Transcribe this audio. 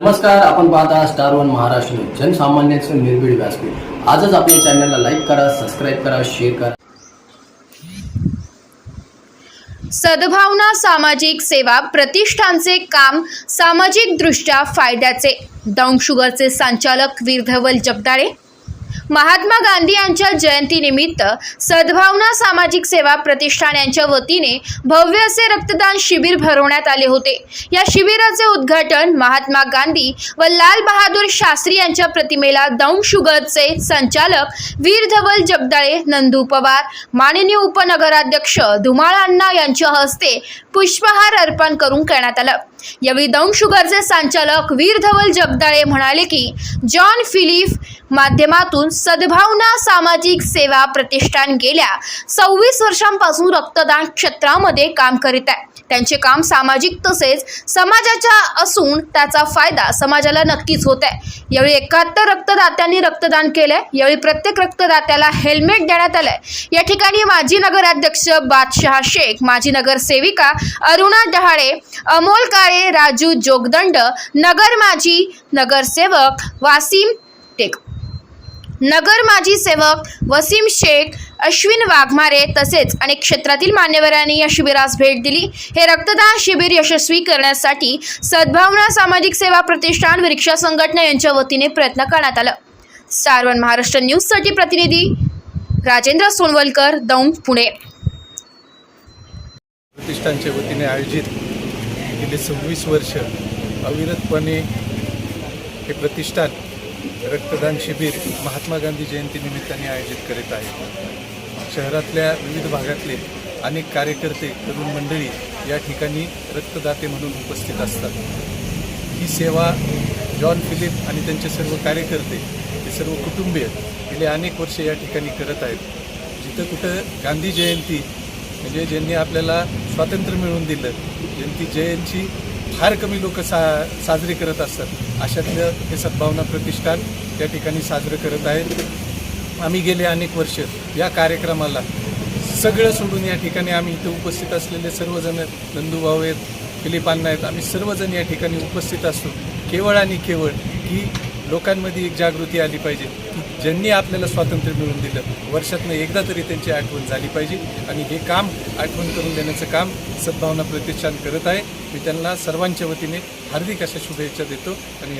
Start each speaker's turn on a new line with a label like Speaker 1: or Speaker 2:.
Speaker 1: नमस्कार आपण पाहता स्टार वन महाराष्ट्र न्यूज. जनसामान्यांचं निर्भीड व्यासपीठ. आजच आपल्या चॅनलला लाईक करा सबस्क्राईब करा शेअर करा.
Speaker 2: सद्भावना सामाजिक सेवा प्रतिष्ठानचे काम सामाजिक दृष्ट्या फायद्याचे. डाऊन शुगरचे संचालक वीरधवल जगदाळे महात्मा गांधी यांच्या जयंतीनिमित्त सद्भावना सामाजिक सेवा प्रतिष्ठान यांच्या वतीने भव्य असे रक्तदान शिबिर भरवण्यात आले होते. या शिबिराचे उद्घाटन महात्मा गांधी व लाल बहादूर शास्त्री यांच्या प्रतिमेला दौंड शुगरचे संचालक वीर धवल जगदाळे नंदू पवार माननीय उपनगराध्यक्ष धुमाळ अण्णा यांच्या हस्ते पुष्पहार अर्पण करून करण्यात आलं. यावेळी दौंड शुगरचे संचालक वीर धवल जगदाळे म्हणाले की जॉन फिलिप माध्यमातून सद्भावना सामाजिक सेवा प्रतिष्ठान गेल्या सव्वीस वर्षांपासून रक्तदान क्षेत्रामध्ये काम करीत आहे. त्यांचे काम सामाजिक तसेच समाजाच्या असून त्याचा फायदा समाजाला नक्कीच होत आहे. यावेळी एकाहत्तर रक्तदात्यांनी रक्तदान केलंय. यावेळी प्रत्येक रक्तदात्याला हेल्मेट देण्यात आलंय. या ठिकाणी माजी नगराध्यक्ष बादशहा शेख माजी नगरसेविका अरुणा डहाळे अमोल काळे राजू जोगदंड नगर माजी नगरसेवक वासिम टेक नगर माजी सेवक वसीम शेख अश्विन वाघमारे तसेच अनेक क्षेत्रातील मान्यवरांनी या शिबिरास भेट दिली. हे रक्तदान शिबिर यशस्वी करण्यासाठी सद्भावना सामाजिक सेवा प्रतिष्ठान व रिक्षा संघटना यांच्या वतीने प्रयत्न करण्यात आला. सारवण महाराष्ट्र न्यूजसाठी प्रतिनिधी राजेंद्र सोनवलकर दौंड पुणे.
Speaker 3: प्रतिष्ठानच्या वतीने आयोजित गेले सव्वीस वर्ष अविरतपणे हे प्रतिष्ठान रक्तदान शिबिर महात्मा गांधी जयंतीनिमित्ताने आयोजित करीत आहे. शहरातल्या विविध भागातले अनेक कार्यकर्ते तरुण मंडळी या ठिकाणी रक्तदाते म्हणून उपस्थित असतात. ही सेवा जॉन फिलिप आणि त्यांचे सर्व कार्यकर्ते हे सर्व कुटुंबीय गेले अनेक वर्ष या ठिकाणी करत आहेत. जिथं कुठं गांधी जयंती म्हणजे ज्यांनी आपल्याला स्वातंत्र्य मिळवून दिलं जयंती जयंती फार कमी लोक सा साजरी करत असतात. अशातलं हे सद्भावना प्रतिष्ठान त्या ठिकाणी साजरं करत आहेत. आम्ही गेले अनेक वर्ष या कार्यक्रमाला. सगळं सोडून या ठिकाणी आम्ही इथं उपस्थित असलेले सर्वजण नंदूभाऊ आहेत फिलिपांना आहेत. आम्ही सर्वजण या ठिकाणी उपस्थित असतो. केवळ आणि केवळ की लोकांमध्ये एक जागृती आली पाहिजे. की ज्यांनी आपल्याला स्वातंत्र्य मिळवून दिलं वर्षातनं एकदा तरी त्यांची आठवण झाली पाहिजे. आणि हे काम आठवण करून देण्याचं काम सद्भावना प्रतिष्ठान करत आहे. मी त्यांना सर्वांच्या वतीने हार्दिक अशा शुभेच्छा देतो. आणि